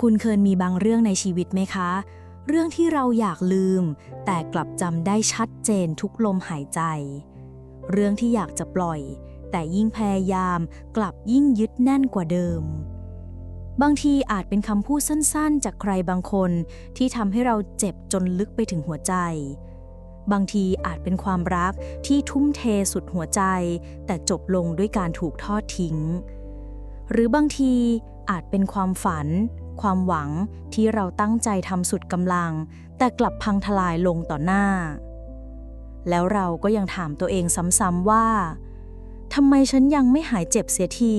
คุณเคยมีบางเรื่องในชีวิตไหมคะ เรื่องที่เราอยากลืม แต่กลับจำได้ชัดเจนทุกลมหายใจ เรื่องที่อยากจะปล่อย แต่ยิ่งพยายามกลับยิ่งยึดแน่นกว่าเดิม บางทีอาจเป็นคำพูดสั้นๆ จากใครบางคนที่ทำให้เราเจ็บจนลึกไปถึงหัวใจ บางทีอาจเป็นความรักที่ทุ่มเทสุดหัวใจ แต่จบลงด้วยการถูกทอดทิ้ง หรือบางทีอาจเป็นความฝัน ความหวังที่เราตั้งใจทำสุดกำลัง แต่กลับพังทลายลงต่อหน้า แล้วเราก็ยังถามตัวเองซ้ำๆว่าทำไมฉันยังไม่หายเจ็บเสียที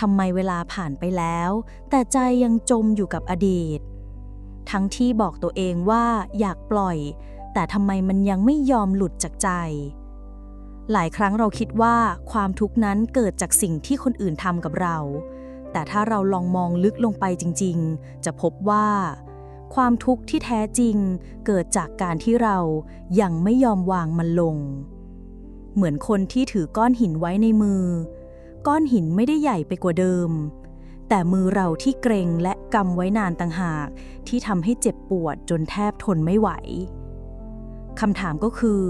ทำไมเวลาผ่านไปแล้ว แต่ใจยังจมอยู่กับอดีต ทั้งที่บอกตัวเองว่าอยากปล่อย แต่ทำไมมันยังไม่ยอมหลุดจากใจ หลายครั้งเราคิดว่าความทุกข์นั้นเกิดจากสิ่งที่คนอื่นทำกับเรา แต่ถ้าเราลองมองลึกลงไปจริงๆ จะพบว่า ความทุกข์ที่แท้จริงเกิดจากการที่เรายังไม่ยอมวางมันลง เหมือนคนที่ถือก้อนหินไว้ในมือ ก้อนหินไม่ได้ใหญ่ไปกว่าเดิม แต่มือเราที่เกรงและกำไว้นานต่างหาก ที่ทำให้เจ็บปวดจนแทบทนไม่ไหวคำถามก็คือ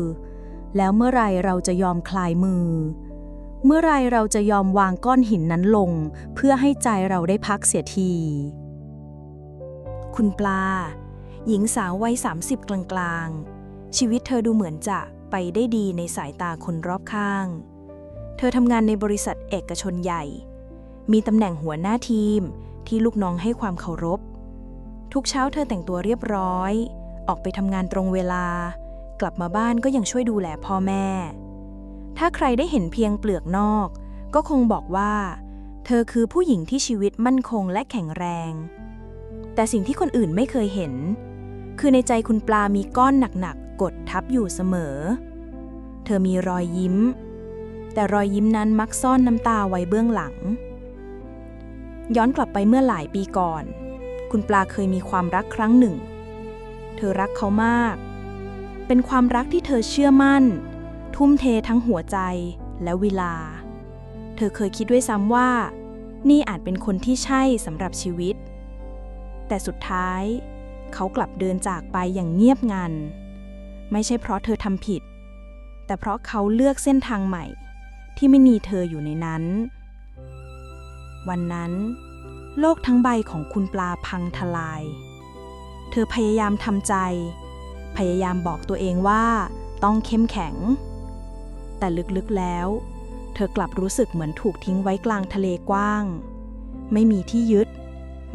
แล้วเมื่อไรเราจะยอมคลายมือ เมื่อไรเราจะยอมวางก้อนหินนั้นลง เพื่อให้ใจเราได้พักเสียที คุณปลา หญิงสาววัย 30 กลางๆ ชีวิตเธอดูเหมือนจะไปได้ดีในสายตาคนรอบข้าง เธอทำงานในบริษัทเอกชนใหญ่ มีตำแหน่งหัวหน้าทีมที่ลูกน้องให้ความเคารพ ทุกเช้าเธอแต่งตัวเรียบร้อย ออกไปทำงานตรงเวลา กลับมาบ้านก็ยังช่วยดูแลพ่อแม่ ถ้าใครได้เห็นเพียงเปลือกนอก ก็คงบอกว่า เธอคือผู้หญิงที่ชีวิตมั่นคงและแข็งแรง แต่สิ่งที่คนอื่นไม่เคยเห็น คือในใจคุณปลามีก้อนหนักๆกดทับอยู่เสมอ เธอมีรอยยิ้ม แต่รอยยิ้มนั้นมักซ่อนน้ำตาไว้เบื้องหลัง ย้อนกลับไปเมื่อหลายปีก่อน คุณปลาเคยมีความรักครั้งหนึ่ง เธอรักเขามาก เป็นความรักที่เธอเชื่อมั่น ทุ่มเททั้งหัวใจและเวลา เธอเคยคิดด้วยซ้ำว่า นี่อาจเป็นคนที่ใช่สำหรับชีวิต แต่สุดท้าย เขากลับเดินจากไปอย่างเงียบงัน ไม่ใช่เพราะเธอทำผิด แต่เพราะเขาเลือกเส้นทางใหม่ ที่ไม่มีเธออยู่ในนั้น วันนั้น โลกทั้งใบของคุณปลาพังทลาย เธอพยายามทำใจ พยายามบอกตัวเองว่าต้องเข้มแข็ง แต่ลึกๆแล้ว เธอกลับรู้สึกเหมือนถูกทิ้งไว้กลางทะเลกว้าง ไม่มีที่ยึด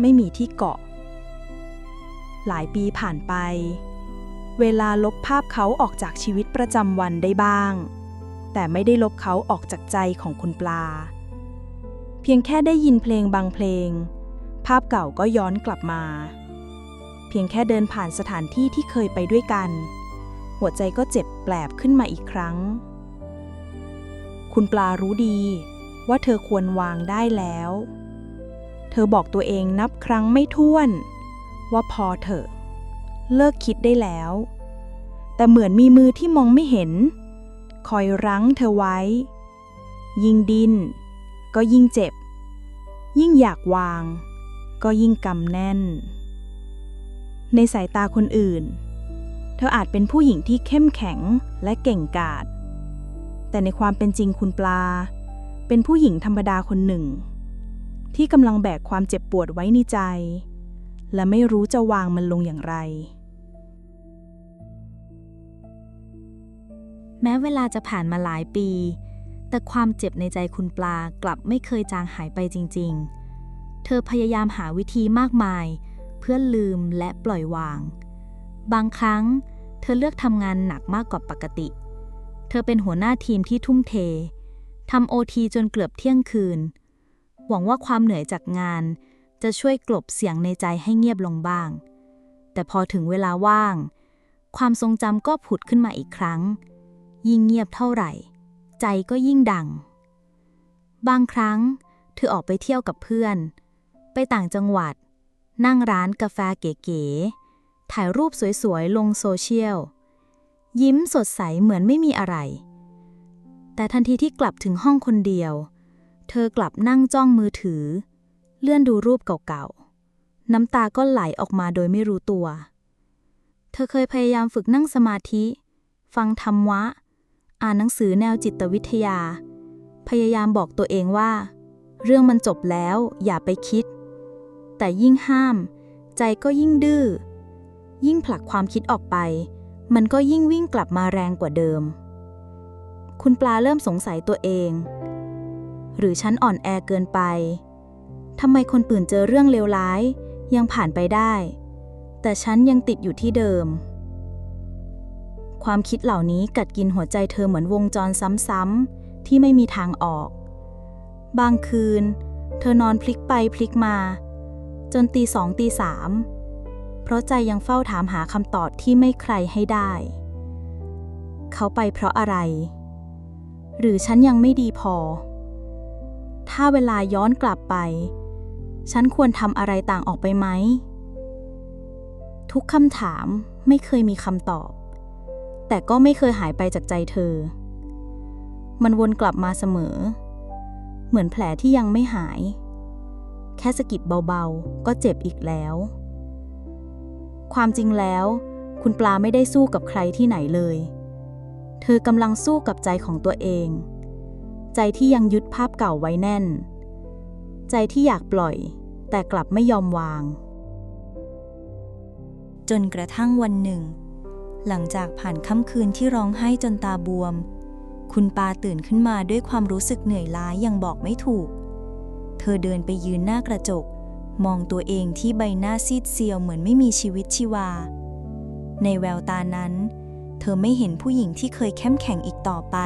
ไม่มีที่เกาะ หลายปีผ่านไป เวลาลบภาพเขาออกจากชีวิตประจำวันได้บ้าง แต่ไม่ได้ลบเขาออกจากใจของคุณปลา เพียงแค่ได้ยินเพลงบางเพลง ภาพเก่าก็ย้อนกลับมา เพียงแค่เดินผ่านสถานที่ที่เคยไปด้วยกันหัวใจก็เจ็บแปลบขึ้นมาอีกครั้ง คุณปลารู้ดี ว่าเธอควรวางได้แล้ว เธอบอกตัวเองนับครั้งไม่ถ้วน ว่าพอเถอะ เลิกคิดได้แล้ว แต่เหมือนมีมือที่มองไม่เห็น คอยรั้งเธอไว้ ยิ่งดิน้นก็ยิ่งเจ็บ ยิ่งอยากวาง ก็ยิ่งกำแน่น ในสายตาคนอื่น เธออาจเป็นผู้หญิงที่เข้มแข็งและเก่งกาจ แต่ในความเป็นจริงคุณปลา เป็นผู้หญิงธรรมดาคนหนึ่ง ที่กำลังแบกความเจ็บปวดไว้ในใจ และไม่รู้จะวางมันลงอย่างไร แม้เวลาจะผ่านมาหลายปี แต่ความเจ็บในใจคุณปลากลับไม่เคยจางหายไปจริง ๆ เธอพยายามหาวิธีมากมาย เพื่อลืมและปล่อยวาง บางครั้ง เธอเลือกทำงานหนักมากกว่าปกติ เธอเป็นหัวหน้าทีมที่ทุ่มเททำโอทีจนเกือบเที่ยงคืน หวังว่าความเหนื่อยจากงาน จะช่วยกลบเสียงในใจให้เงียบลงบ้าง แต่พอถึงเวลาว่าง ความทรงจำก็ผุดขึ้นมาอีกครั้ง ยิ่งเงียบเท่าไหร่ ใจก็ยิ่งดัง บางครั้ง เธอออกไปเที่ยวกับเพื่อน ไปต่างจังหวัด นั่งร้านกาแฟเก๋ๆถ่ายรูปสวยๆลงโซเชียล ยิ้มสดใสเหมือนไม่มีอะไร แต่ทันทีที่กลับถึงห้องคนเดียว เธอกลับนั่งจ้องมือถือ เลื่อนดูรูปเก่าๆ น้ำตาก็ไหลออกมาโดยไม่รู้ตัว เธอเคยพยายามฝึกนั่งสมาธิ ฟังธรรมะ อ่านหนังสือแนวจิตวิทยา พยายามบอกตัวเองว่า เรื่องมันจบแล้วอย่าไปคิด แต่ยิ่งห้าม ใจก็ยิ่งดื้อ ยิ่งผลักความคิดออกไป มันก็ยิ่งวิ่งกลับมาแรงกว่าเดิม คุณปลาเริ่มสงสัยตัวเอง หรือฉันอ่อนแอเกินไปทำไมคนปื่นเจอเรื่องเลวร้าย ยังผ่านไปได้ แต่ฉันยังติดอยู่ที่เดิม ความคิดเหล่านี้กัดกินหัวใจเธอเหมือนวงจรซ้ำๆที่ไม่มีทางออก บางคืน เธอนอนพลิกไปพลิกมา จนตีสองตีสาม เพราะใจยังเฝ้าถามหาคำตอบที่ไม่ใครให้ได้ เขาไปเพราะอะไร หรือฉันยังไม่ดีพอ ถ้าเวลาย้อนกลับไป ฉันควรทำอะไรต่างออกไปไหม ทุกคำถามไม่เคยมีคำตอบ แต่ก็ไม่เคยหายไปจากใจเธอ มันวนกลับมาเสมอ เหมือนแผลที่ยังไม่หาย แค่สะกิดเบาๆ ก็เจ็บอีกแล้ว ความจริงแล้ว คุณปลาไม่ได้สู้กับใครที่ไหนเลย เธอกำลังสู้กับใจของตัวเอง ใจที่ยังยึดภาพเก่าไว้แน่น ใจที่อยากปล่อย แต่กลับไม่ยอมวาง จนกระทั่งวันหนึ่ง หลังจากผ่านค่ำคืนที่ร้องไห้จนตาบวม คุณปาตื่นขึ้นมาด้วยความรู้สึกเหนื่อยล้ายังบอกไม่ถูก เธอเดินไปยืนหน้ากระจก มองตัวเองที่ใบหน้าซีดเซียวเหมือนไม่มีชีวิตชีวา ในแววตานั้น เธอไม่เห็นผู้หญิงที่เคยเข้มแข็งอีกต่อไป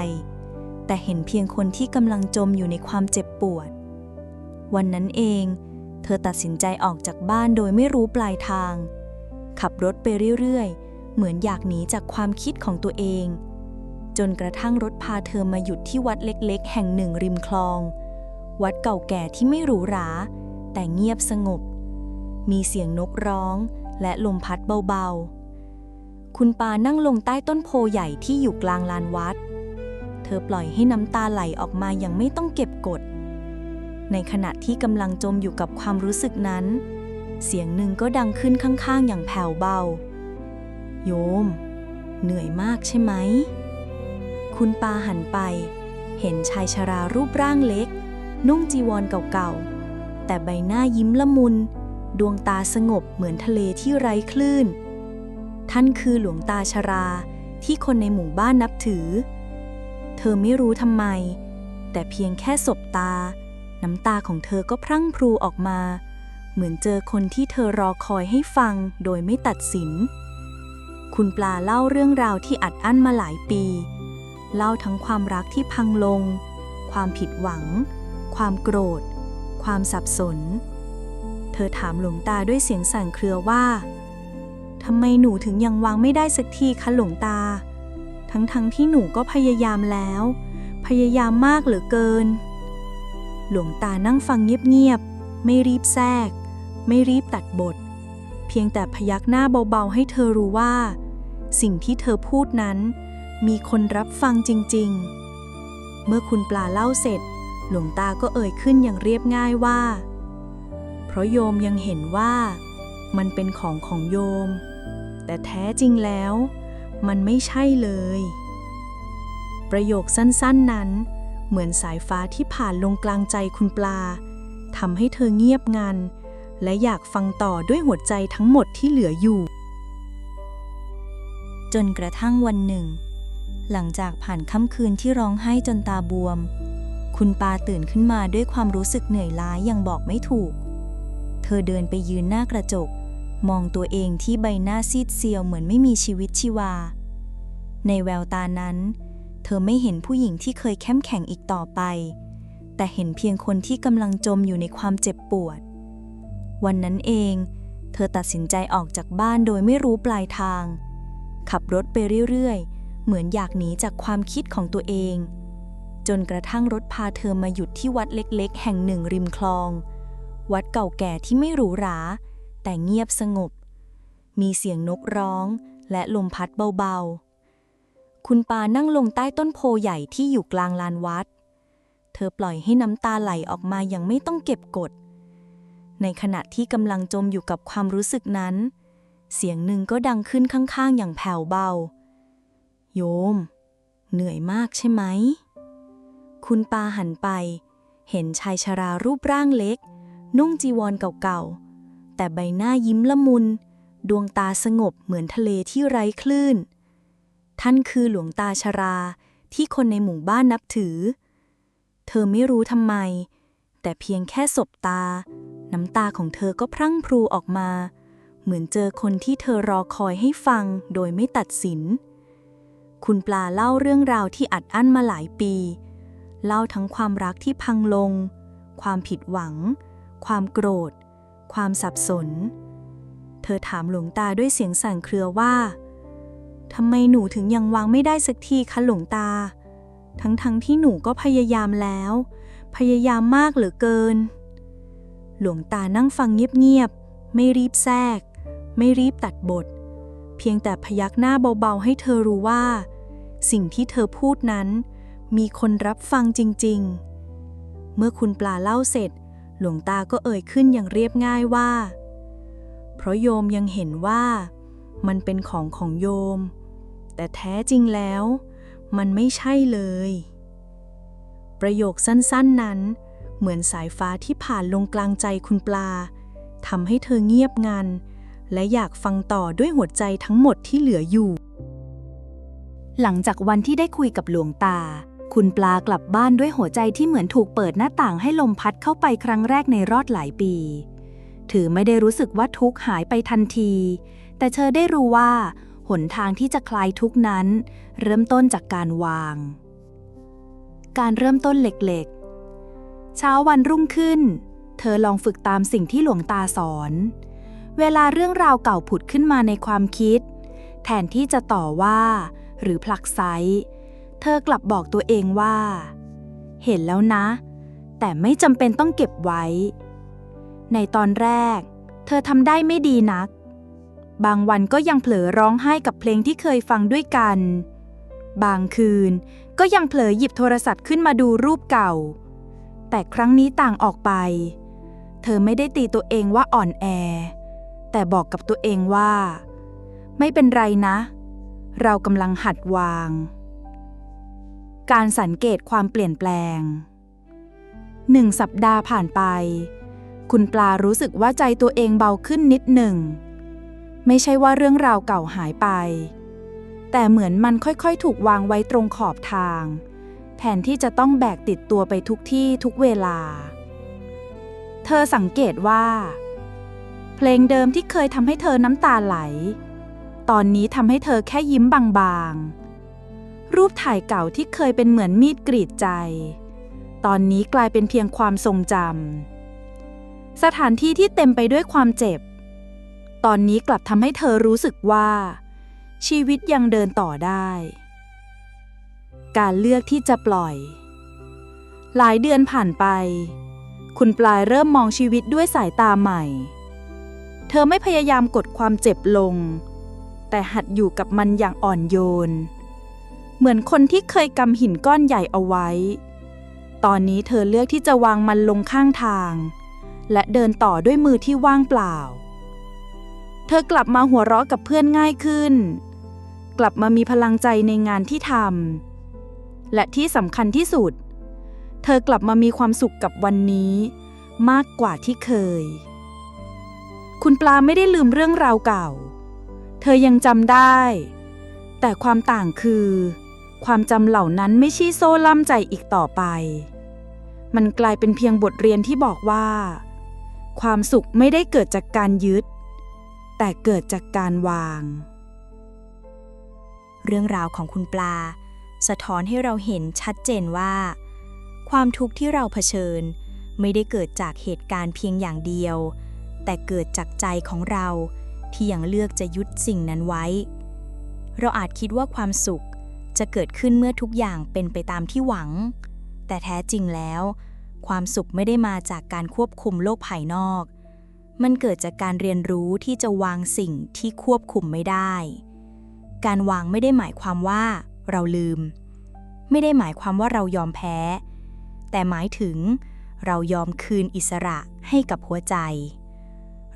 แต่เห็นเพียงคนที่กำลังจมอยู่ในความเจ็บปวด วันนั้นเอง เธอตัดสินใจออกจากบ้านโดยไม่รู้ปลายทาง ขับรถไปเรื่อยๆ เหมือนอยากหนีจากความคิดของตัวเอง จนกระทั่งรถพาเธอมาหยุดที่วัดเล็กๆ แห่งหนึ่งริมคลอง วัดเก่าแก่ที่ไม่หรูหรา แต่เงียบสงบ มีเสียงนกร้องและลมพัดเบาๆ คุณปานั่งลงใต้ต้นโพใหญ่ที่อยู่กลางลานวัด เธอปล่อยให้น้ำตาไหลออกมาอย่างไม่ต้องเก็บกด ในขณะที่กำลังจมอยู่กับความรู้สึกนั้น เสียงหนึ่งก็ดังขึ้นข้างๆ อย่างแผ่วเบา โยม เหนื่อยมากใช่ไหม คุณปาหันไป เห็นชายชรารูปร่างเล็ก นุ่งจีวรเก่าๆ แต่ใบหน้ายิ้มละมุน ดวงตาสงบเหมือนทะเลที่ไร้คลื่น ท่านคือหลวงตาชราที่คนในหมู่บ้านนับถือ เธอไม่รู้ทำไม แต่เพียงแค่สบตา น้ำตาของเธอก็พรั่งพรูออกมา เหมือนเจอคนที่เธอรอคอยให้ฟังโดยไม่ตัดสิน คุณปลาเล่าเรื่องราวที่อัดอั้นมาหลายปี เล่าทั้งความรักที่พังลง ความผิดหวัง ความโกรธ ความสับสน เธอถามหลวงตาด้วยเสียงสั่นเครือว่าทำไมหนูถึงยังวางไม่ได้สักทีคะหลวงตา ทั้งๆทที่หนูก็พยายามแล้ว พยายามมากเหลือเกิน หลวงตานั่งฟังเงียบๆ ไม่รีบแทรก ไม่รีบตัดบท เพียงแต่พยักหน้าเบาๆ ให้เธอรู้ว่า สิ่งที่เธอพูดนั้น มีคนรับฟังจริงๆ เมื่อคุณปลาเล่าเสร็จ หลวงตาก็เอ่ยขึ้นอย่างเรียบง่ายว่า เพราะโยมยังเห็นว่ามันเป็นของของโยม แต่แท้จริงแล้ว มันไม่ใช่เลย ประโยคสั้นๆนั้น เหมือนสายฟ้าที่ผ่านลงกลางใจคุณปลาทำให้เธอเงียบงัน และอยากฟังต่อด้วยหัวใจทั้งหมดที่เหลืออยู่ จนกระทั่งวันหนึ่ง หลังจากผ่านค่ำคืนที่ร้องไห้จนตาบวม คุณปาตื่นขึ้นมาด้วยความรู้สึกเหนื่อยล้ายังบอกไม่ถูก เธอเดินไปยืนหน้ากระจก มองตัวเองที่ใบหน้าซีดเซียวเหมือนไม่มีชีวิตชีวา ในแววตานั้น เธอไม่เห็นผู้หญิงที่เคยเข้มแข็งอีกต่อไป แต่เห็นเพียงคนที่กำลังจมอยู่ในความเจ็บปวด วันนั้นเอง เธอตัดสินใจออกจากบ้านโดยไม่รู้ปลายทาง ขับรถไปเรื่อยๆ เหมือนอยากหนีจากความคิดของตัวเอง จนกระทั่งรถพาเธอมาหยุดที่วัดเล็กๆ แห่งหนึ่งริมคลอง วัดเก่าแก่ที่ไม่หรูหรา แต่เงียบสงบ มีเสียงนกร้องและลมพัดเบาๆ คุณปานั่งลงใต้ต้นโพใหญ่ที่อยู่กลางลานวัด เธอปล่อยให้น้ำตาไหลออกมาอย่างไม่ต้องเก็บกด ในขณะที่กำลังจมอยู่กับความรู้สึกนั้น เสียงหนึ่งก็ดังขึ้นข้างๆ อย่างแผ่วเบา โยม เหนื่อยมากใช่ไหม คุณปาหันไป เห็นชายชรารูปร่างเล็ก นุ่งจีวรเก่าๆ แต่ใบหน้ายิ้มละมุน ดวงตาสงบเหมือนทะเลที่ไร้คลื่น ท่านคือหลวงตาชราที่คนในหมู่บ้านนับถือ เธอไม่รู้ทำไม แต่เพียงแค่สบตา น้ำตาของเธอก็พรั่งพรูออกมา เหมือนเจอคนที่เธอรอคอยให้ฟังโดยไม่ตัดสิน คุณปลาเล่าเรื่องราวที่อัดอั้นมาหลายปี เล่าทั้งความรักที่พังลง ความผิดหวัง ความโกรธ ความสับสน เธอถามหลวงตาด้วยเสียงสั่นเครือว่าทำไมหนูถึงยังวางไม่ได้สักทีคะหลวงตา ทั้งๆทที่หนูก็พยายามแล้ว พยายามมากเหลือเกิน หลวงตานั่งฟังเงียบๆ ไม่รีบแทรก ไม่รีบตัดบท เพียงแต่พยักหน้าเบาๆ ให้เธอรู้ว่า สิ่งที่เธอพูดนั้น มีคนรับฟังจริง ๆ เมื่อคุณปลาเล่าเสร็จ หลวงตาก็เอ่ยขึ้นอย่างเรียบง่ายว่า เพราะโยมยังเห็นว่า มันเป็นของของโยม แต่แท้จริงแล้ว มันไม่ใช่เลย ประโยคสั้นๆนั้น เหมือนสายฟ้าที่ผ่านลงกลางใจคุณปลาทำให้เธอเงียบงัน และอยากฟังต่อด้วยหัวใจทั้งหมดที่เหลืออยู่ หลังจากวันที่ได้คุยกับหลวงตา คุณปลากลับบ้านด้วยหัวใจที่เหมือนถูกเปิดหน้าต่างให้ลมพัดเข้าไปครั้งแรกในรอดหลายปี ถือไม่ได้รู้สึกว่าทุกข์หายไปทันที แต่เธอได้รู้ว่า หนทางที่จะคลายทุกข์นั้น เริ่มต้นจากการวาง การเริ่มต้นเล็กๆ เช้าวันรุ่งขึ้น เธอลองฝึกตามสิ่งที่หลวงตาสอน เวลาเรื่องราวเก่าผุดขึ้นมาในความคิด แทนที่จะต่อว่า หรือผลักไส เธอกลับบอกตัวเองว่า เห็นแล้วนะ แต่ไม่จำเป็นต้องเก็บไว้ ในตอนแรก เธอทำได้ไม่ดีนัก บางวันก็ยังเผลอร้องไห้กับเพลงที่เคยฟังด้วยกัน บางคืนก็ยังเผลอหยิบโทรศัพท์ขึ้นมาดูรูปเก่า แต่ครั้งนี้ต่างออกไป เธอไม่ได้ตีตัวเองว่าอ่อนแอ แต่บอกกับตัวเองว่า ไม่เป็นไรนะ เรากำลังหัดวาง การสังเกตความเปลี่ยนแปลงหนึ่งสัปดาห์ผ่านไป คุณปลารู้สึกว่าใจตัวเองเบาขึ้นนิดหนึ่ง ไม่ใช่ว่าเรื่องราวเก่าหายไป แต่เหมือนมันค่อยๆ ถูกวางไว้ตรงขอบทาง แทนที่จะต้องแบกติดตัวไปทุกที่ทุกเวลา เธอสังเกตว่า เพลงเดิมที่เคยทำให้เธอน้ำตาไหล ตอนนี้ทำให้เธอแค่ยิ้มบางๆ รูปถ่ายเก่าที่เคยเป็นเหมือนมีดกรีดใจ ตอนนี้กลายเป็นเพียงความทรงจำสถานที่ที่เต็มไปด้วยความเจ็บ ตอนนี้กลับทำให้เธอรู้สึกว่า ชีวิตยังเดินต่อได้ การเลือกที่จะปล่อย หลายเดือนผ่านไป คุณปลายเริ่มมองชีวิตด้วยสายตาใหม่ เธอไม่พยายามกดความเจ็บลง แต่หัดอยู่กับมันอย่างอ่อนโยน เหมือนคนที่เคยกำหินก้อนใหญ่เอาไว้ ตอนนี้เธอเลือกที่จะวางมันลงข้างทาง และเดินต่อด้วยมือที่ว่างเปล่า เธอกลับมาหัวเราะกับเพื่อนง่ายขึ้น กลับมามีพลังใจในงานที่ทำ และที่สำคัญที่สุด เธอกลับมามีความสุขกับวันนี้ มากกว่าที่เคย คุณปลาไม่ได้ลืมเรื่องราวเก่า เธอยังจำได้แต่ความต่างคือ ความจำเหล่านั้นไม่ใช่โซ่ล่ำใจอีกต่อไป มันกลายเป็นเพียงบทเรียนที่บอกว่า ความสุขไม่ได้เกิดจากการยึด แต่เกิดจากการวาง เรื่องราวของคุณปลา สะท้อนให้เราเห็นชัดเจนว่า ความทุกข์ที่เราเผชิญ ไม่ได้เกิดจากเหตุการณ์เพียงอย่างเดียว แต่เกิดจากใจของเราที่ยังเลือกจะยึดสิ่งนั้นไว้ เราอาจคิดว่าความสุข จะเกิดขึ้นเมื่อทุกอย่างเป็นไปตามที่หวัง แต่แท้จริงแล้ว ความสุขไม่ได้มาจากการควบคุมโลกภายนอก มันเกิดจากการเรียนรู้ที่จะวางสิ่งที่ควบคุมไม่ได้ การวางไม่ได้หมายความว่า เราลืม ไม่ได้หมายความว่าเรายอมแพ้ แต่หมายถึง เรายอมคืนอิสระให้กับหัวใจ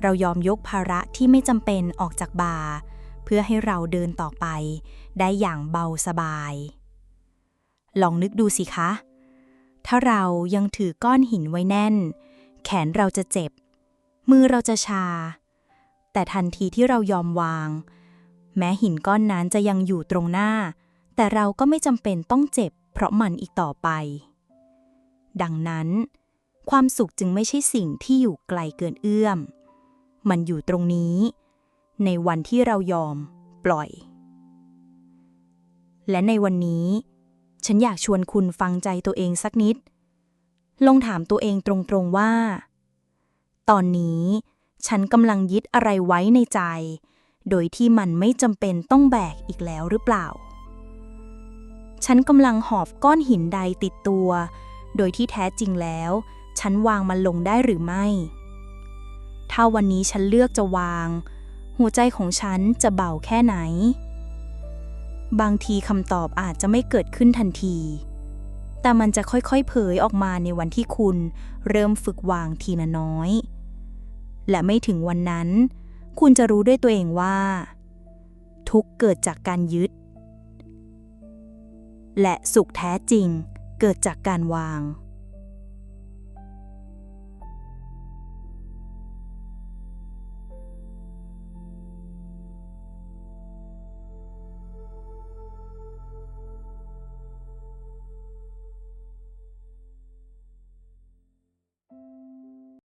เรายอมยกภาระที่ไม่จำเป็นออกจากบ่าเพื่อให้เราเดินต่อไป ได้อย่างเบาสบาย ลองนึกดูสิคะ ถ้าเรายังถือก้อนหินไว้แน่น แขนเราจะเจ็บ มือเราจะชา แต่ทันทีที่เรายอมวาง แม้หินก้อนนั้นจะยังอยู่ตรงหน้า แต่เราก็ไม่จำเป็นต้องเจ็บ เพราะมันอีกต่อไป ดังนั้น ความสุขจึงไม่ใช่สิ่งที่อยู่ไกลเกินเอื้อม มันอยู่ตรงนี้ ในวันที่เรายอมปล่อย และในวันนี้ ฉันอยากชวนคุณฟังใจตัวเองสักนิด ลองถามตัวเองตรงๆว่า ตอนนี้ฉันกำลังยึดอะไรไว้ในใจ โดยที่มันไม่จำเป็นต้องแบกอีกแล้วหรือเปล่า ฉันกำลังหอบก้อนหินใดติดตัว โดยที่แท้จริงแล้ว ฉันวางมันลงได้หรือไม่ ถ้าวันนี้ฉันเลือกจะวาง หัวใจของฉันจะเบาแค่ไหน บางทีคำตอบอาจจะไม่เกิดขึ้นทันที แต่มันจะค่อยๆ เผยออกมาในวันที่คุณ เริ่มฝึกวางทีละน้อย และไม่ถึงวันนั้น คุณจะรู้ด้วยตัวเองว่า ทุกเกิดจากการยึด และสุขแท้จริงเกิดจากการวาง